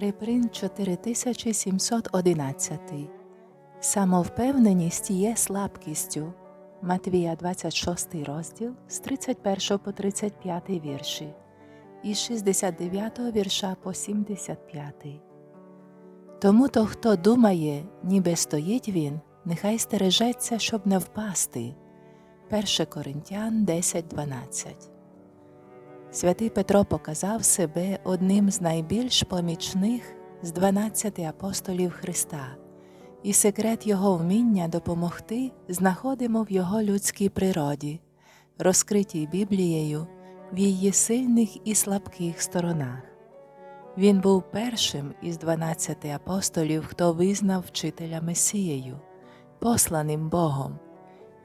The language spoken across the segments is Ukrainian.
Репринт 4711. Самовпевненість є слабкістю. Матвія 26 розділ з 31 по 35 вірші і з 69 вірша по 75. Тому то, хто думає, ніби стоїть він, нехай стережеться, щоб не впасти. 1 Коринтян 10.12 Святий Петро показав себе одним з найбільш помічних з 12 апостолів Христа, і секрет його вміння допомогти знаходимо в його людській природі, розкритій Біблією в її сильних і слабких сторонах. Він був першим із 12 апостолів, хто визнав вчителя Месією, посланим Богом.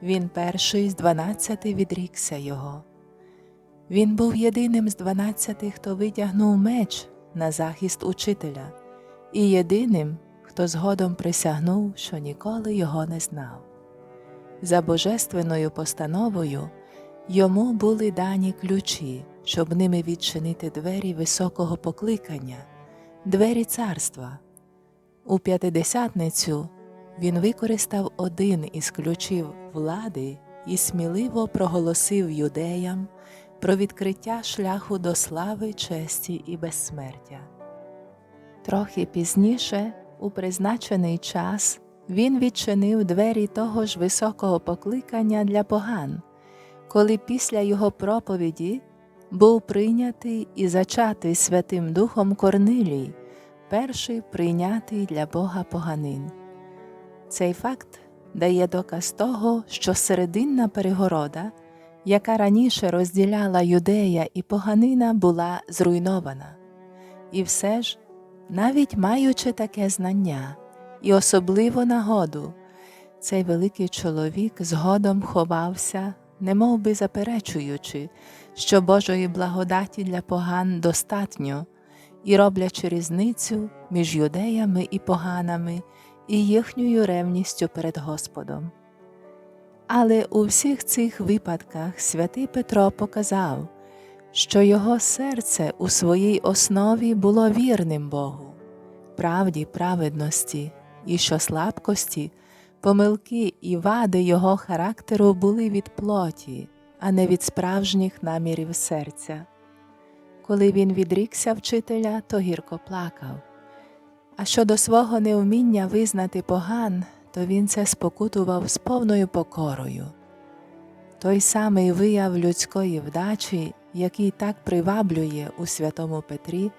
Він перший з 12 відрікся його. Він був єдиним з дванадцяти, хто витягнув меч на захист учителя, і єдиним, хто згодом присягнув, що ніколи його не знав. За божественною постановою йому були дані ключі, щоб ними відчинити двері високого покликання, двері царства. У п'ятидесятницю він використав один із ключів влади і сміливо проголосив юдеям про відкриття шляху до слави, честі і безсмертя. Трохи пізніше, у призначений час, він відчинив двері того ж високого покликання для поган, коли після його проповіді був прийнятий і зачатий Святим Духом Корнилій, перший прийнятий для Бога поганин. Цей факт дає доказ того, що серединна перегорода яка раніше розділяла юдея і поганина, була зруйнована. І все ж, навіть маючи таке знання і особливу нагоду, цей великий чоловік згодом ховався, немов би заперечуючи, що Божої благодаті для поган достатньо, і роблячи різницю між юдеями і поганами і їхньою ревністю перед Господом. Але у всіх цих випадках святий Петро показав, що його серце у своїй основі було вірним Богу, правді праведності, і що слабкості, помилки і вади його характеру були від плоті, а не від справжніх намірів серця. Коли він відрікся вчителя, то гірко плакав. А щодо свого невміння визнати поган, то він це спокутував з повною покорою. Той самий вияв людської вдачі, який так приваблює у святому Петрі,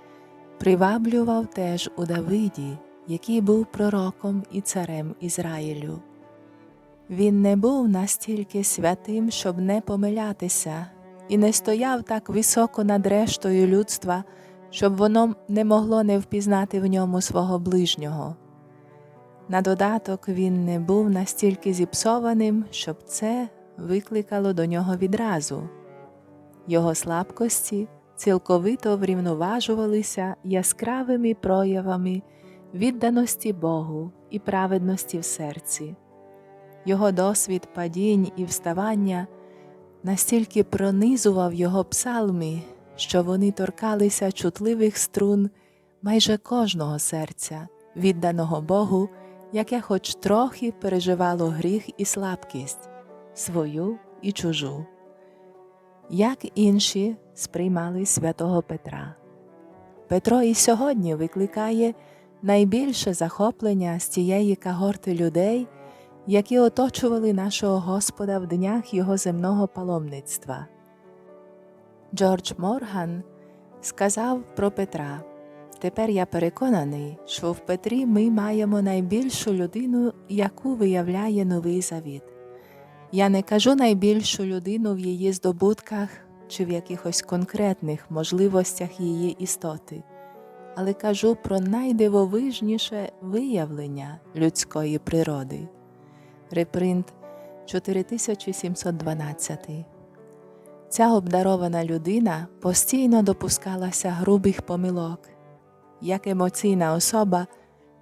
приваблював теж у Давиді, який був пророком і царем Ізраїлю. Він не був настільки святим, щоб не помилятися, і не стояв так високо над рештою людства, щоб воно не могло не впізнати в ньому свого ближнього. На додаток він не був настільки зіпсованим, щоб це викликало до нього відразу. Його слабкості цілковито врівноважувалися яскравими проявами відданості Богу і праведності в серці. Його досвід падінь і вставання настільки пронизував його псалми, що вони торкалися чутливих струн майже кожного серця, відданого Богу яке хоч трохи переживало гріх і слабкість, свою і чужу, як інші сприймали святого Петра. Петро і сьогодні викликає найбільше захоплення з тієї кагорти людей, які оточували нашого Господа в днях Його земного паломництва. Джордж Морган сказав про Петра. Тепер я переконаний, що в Петрі ми маємо найбільшу людину, яку виявляє новий завіт. Я не кажу найбільшу людину в її здобутках чи в якихось конкретних можливостях її істоти, але кажу про найдивовижніше виявлення людської природи. Репринт 4712 Ця обдарована людина постійно допускалася грубих помилок як емоційна особа,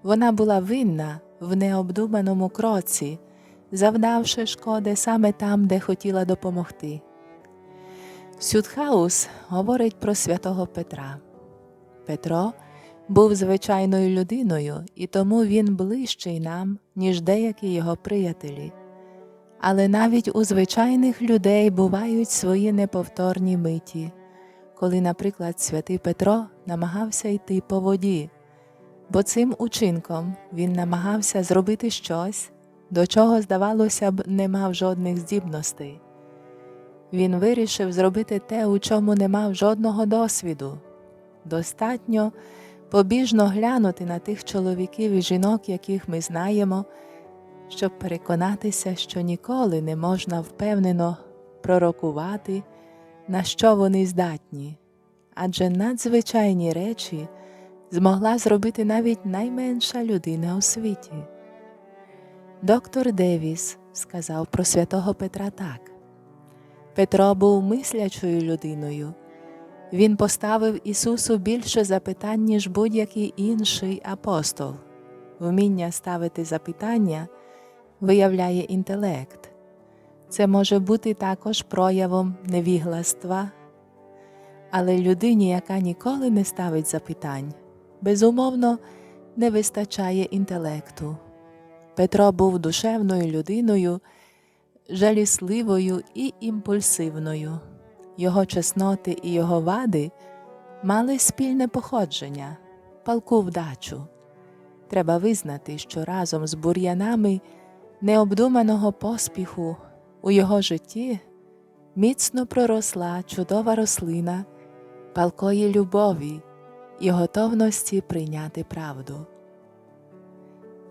вона була винна в необдуманому кроці, завдавши шкоди саме там, де хотіла допомогти. Сюдхаус говорить про святого Петра. Петро був звичайною людиною, і тому він ближчий нам, ніж деякі його приятелі. Але навіть у звичайних людей бувають свої неповторні миті, коли, наприклад, святий Петро намагався йти по воді, бо цим учинком він намагався зробити щось, до чого, здавалося б, не мав жодних здібностей. Він вирішив зробити те, у чому не мав жодного досвіду. Достатньо побіжно глянути на тих чоловіків і жінок, яких ми знаємо, щоб переконатися, що ніколи не можна впевнено пророкувати, на що вони здатні, адже надзвичайні речі змогла зробити навіть найменша людина у світі. Доктор Девіс сказав про святого Петра так. Петро був мислячою людиною. Він поставив Ісусу більше запитань, ніж будь-який інший апостол. Вміння ставити запитання виявляє інтелект. Це може бути також проявом невігластва, але людині, яка ніколи не ставить запитань, безумовно, не вистачає інтелекту. Петро був душевною людиною, жалісливою і імпульсивною. Його чесноти і його вади мали спільне походження, палку вдачу. Треба визнати, що разом з бур'янами необдуманого поспіху у його житті міцно проросла чудова рослина палкої любові і готовності прийняти правду.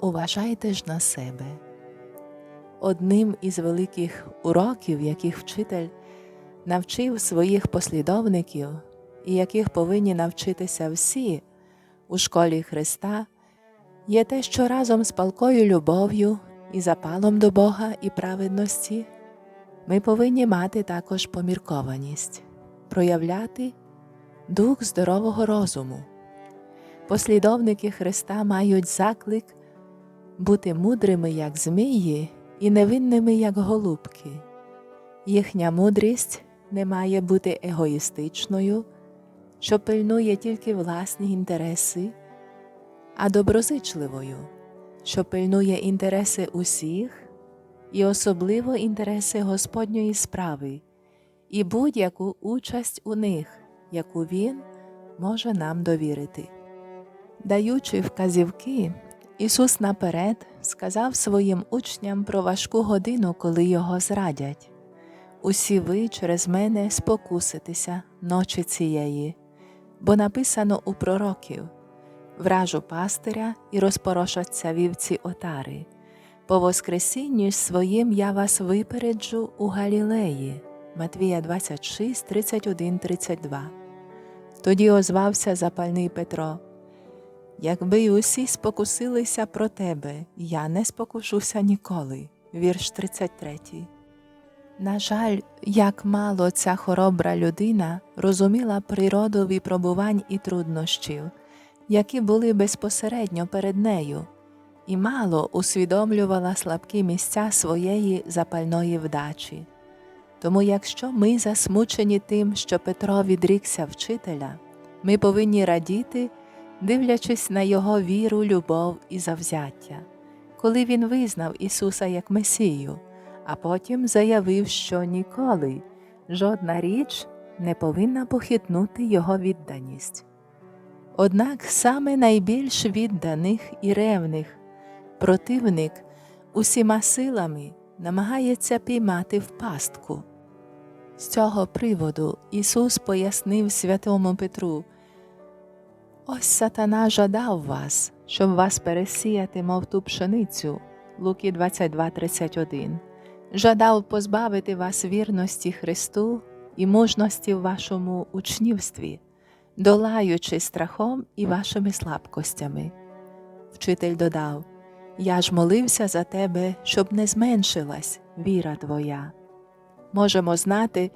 Уважайте ж на себе. Одним із великих уроків, яких вчитель навчив своїх послідовників і яких повинні навчитися всі у школі Христа, є те, що разом з палкою любов'ю і запалом до Бога і праведності ми повинні мати також поміркованість, проявляти дух здорового розуму. Послідовники Христа мають заклик бути мудрими, як змії, і невинними, як голубки. Їхня мудрість не має бути егоїстичною, що пильнує тільки власні інтереси, а доброзичливою, що пильнує інтереси усіх і особливо інтереси Господньої справи і будь-яку участь у них, яку Він може нам довірити. Даючи вказівки, Ісус наперед сказав своїм учням про важку годину, коли його зрадять. Усі ви через мене спокуситеся ночі цієї, бо написано у пророків вражу пастиря і розпорошаться вівці отари. По Воскресінню своїм я вас випереджу у Галілеї. Матвія 26, 31, 32. Тоді озвався запальний Петро. Якби й усі спокусилися про тебе, я не спокушуся ніколи. Вірш 33. На жаль, як мало ця хоробра людина розуміла природу випробувань і труднощів, які були безпосередньо перед нею, і мало усвідомлювала слабкі місця своєї запальної вдачі. Тому, якщо ми засмучені тим, що Петро відрікся вчителя, ми повинні радіти, дивлячись на його віру, любов і завзяття, коли він визнав Ісуса як Месію а потім заявив, що ніколи жодна річ не повинна похитнути його відданість. Однак саме найбільш відданих і ревних противник усіма силами намагається піймати в пастку. З цього приводу Ісус пояснив святому Петру Ось сатана жадав вас, щоб вас пересіяти, мов ту пшеницю. Луки 22,31 жадав позбавити вас вірності Христу і мужності в вашому учнівстві, долаючи страхом і вашими слабкостями. Вчитель додав Я ж молився за тебе, щоб не зменшилась віра твоя. Можемо знати,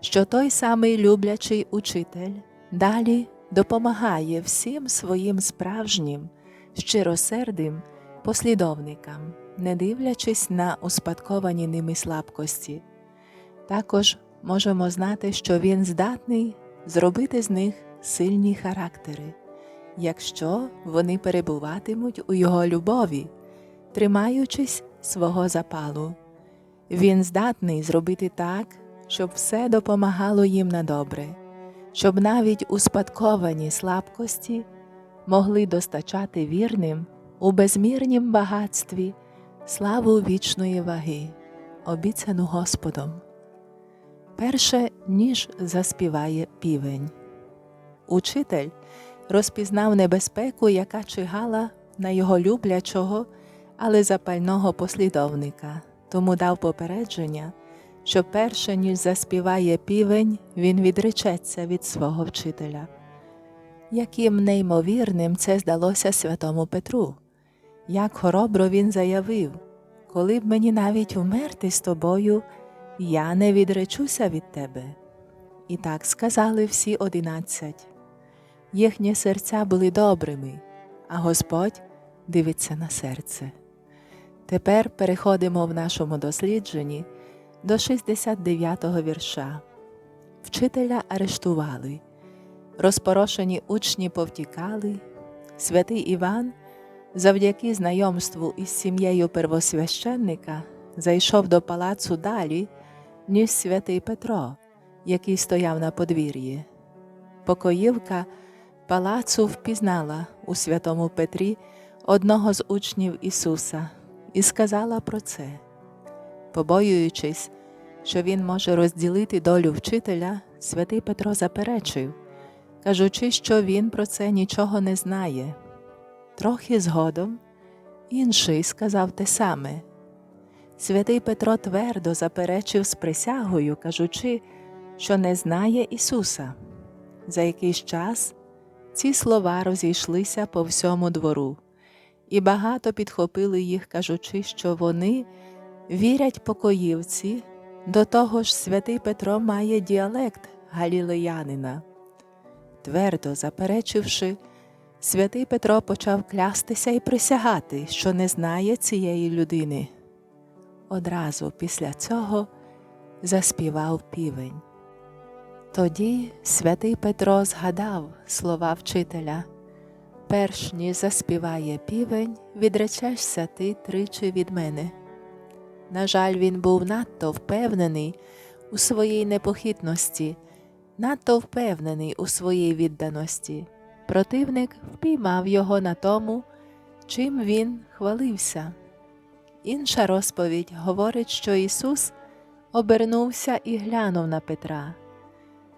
що той самий люблячий учитель далі допомагає всім своїм справжнім, щиросердим послідовникам не дивлячись на успадковані ними слабкості. Також можемо знати, що він здатний зробити з них сильні характери, якщо вони перебуватимуть у його любові, тримаючись свого запалу. Він здатний зробити так, щоб все допомагало їм на добре, щоб навіть успадковані слабкості могли достачати вірним у безмірнім багатстві славу вічної ваги, обіцяну Господом. Перше, ніж заспіває півень. Учитель розпізнав небезпеку, яка чигала на його люблячого, але запального послідовника, тому дав попередження, що перше, ніж заспіває півень, він відречеться від свого вчителя. Яким неймовірним це здалося святому Петру, як хоробро він заявив, коли б мені навіть умерти з тобою, я не відречуся від тебе. І так сказали всі одинадцять. Їхні серця були добрими, а Господь дивиться на серце. Тепер переходимо в нашому дослідженні до 69-го вірша. Вчителя арештували, розпорошені учні повтікали, святий Іван, завдяки знайомству із сім'єю первосвященника, зайшов до палацу далі, ніж святий Петро, який стояв на подвір'ї. Покоївка палацу впізнала у святому Петрі одного з учнів Ісуса і сказала про це. Побоюючись, що він може розділити долю вчителя, святий Петро заперечив, кажучи, що він про це нічого не знає. Трохи згодом інший сказав те саме. Святий Петро твердо заперечив з присягою, кажучи, що не знає Ісуса. За якийсь час ці слова розійшлися по всьому двору, і багато підхопили їх, кажучи, що вони вірять покоївці, до того ж святий Петро має діалект галілеянина. Твердо заперечивши, святий Петро почав клястися і присягати, що не знає цієї людини. Одразу після цього заспівав півень. Тоді святий Петро згадав слова вчителя перш ніж заспіває півень, відречешся ти тричі від мене. На жаль, він був надто впевнений у своїй непохитності, надто впевнений у своїй відданості. Противник впіймав його на тому, чим він хвалився. Інша розповідь говорить, що Ісус обернувся і глянув на Петра.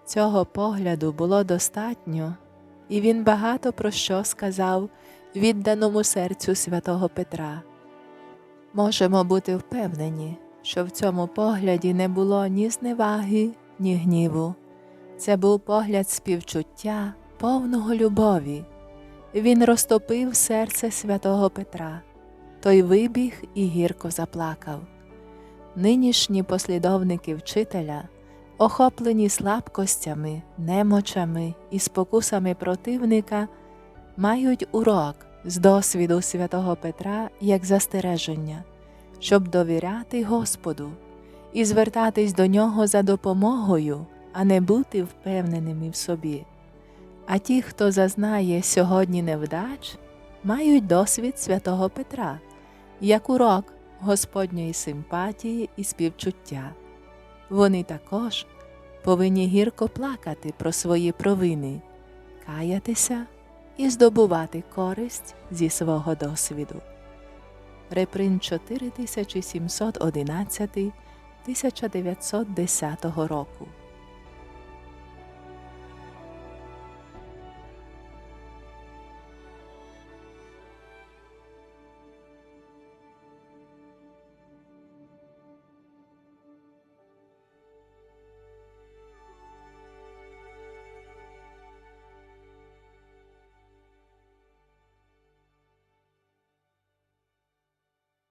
Цього погляду було достатньо, і він багато про що сказав відданому серцю святого Петра. Можемо бути впевнені, що в цьому погляді не було ні зневаги, ні гніву. Це був погляд співчуття, повного любові. Він розтопив серце святого Петра, той вибіг і гірко заплакав. Нинішні послідовники вчителя охоплені слабкостями, немочами і спокусами противника, мають урок з досвіду святого Петра як застереження, щоб довіряти Господу і звертатись до нього за допомогою, а не бути впевненими в собі. А ті, хто зазнає сьогодні невдач, мають досвід святого Петра як урок Господньої симпатії і співчуття. Вони також повинні гірко плакати про свої провини, каятися і здобувати користь зі свого досвіду. Реприн 4711 1910 року